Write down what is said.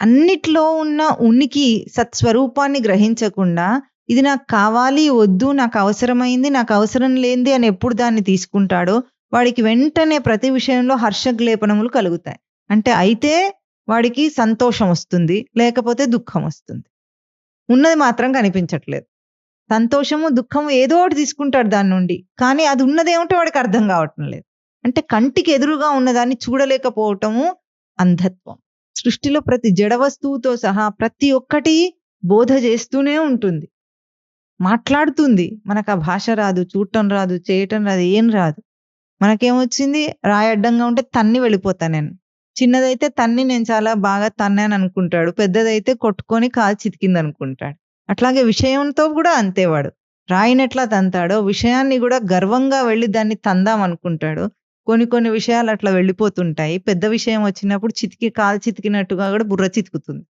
అన్నిట్లో ఉన్న ఉనికి సత్స్వరూపాన్ని గ్రహించకుండా ఇది నాకు కావాలి వద్దు నాకు అవసరమైంది నాకు అవసరం లేనిది అని ఎప్పుడు దాన్ని తీసుకుంటాడో వాడికి వెంటనే ప్రతి విషయంలో హర్షగ్లేపనములు కలుగుతాయి. అంటే అయితే వాడికి సంతోషం వస్తుంది లేకపోతే దుఃఖం వస్తుంది. ఉన్నది మాత్రం కనిపించట్లేదు. సంతోషము దుఃఖము ఏదో ఒకటి తీసుకుంటాడు దాని నుండి కానీ అది ఉన్నదేమిటో వాడికి అర్థం కావటం లేదు. అంటే కంటికి ఎదురుగా ఉన్నదాన్ని చూడలేకపోవటము అంధత్వం. సృష్టిలో ప్రతి జడ వస్తువుతో సహా ప్రతి ఒక్కటి బోధ చేస్తూనే ఉంటుంది. మాట్లాడుతుంది. మనకు ఆ భాష రాదు చూడటం రాదు చేయటం రాదు ఏం రాదు. మనకేమొచ్చింది? రాయి అడ్డంగా ఉంటే తన్ని వెళ్ళిపోతా నేను. చిన్నదైతే తన్ని నేను చాలా బాగా తన్నాను అనుకుంటాడు. పెద్దదైతే కొట్టుకొని కాలు చితికింది అనుకుంటాడు. అట్లాగే విషయంతో కూడా అంతేవాడు రాయినట్లా తంతాడో విషయాన్ని కూడా గర్వంగా వెళ్ళి దాన్ని తందాం అనుకుంటాడు. కొన్ని కొన్ని విషయాలు అట్లా వెళ్ళిపోతుంటాయి. పెద్ద విషయం వచ్చినప్పుడు చితికి కాలు చితికినట్టుగా కూడా బుర్ర చితుకుతుంది.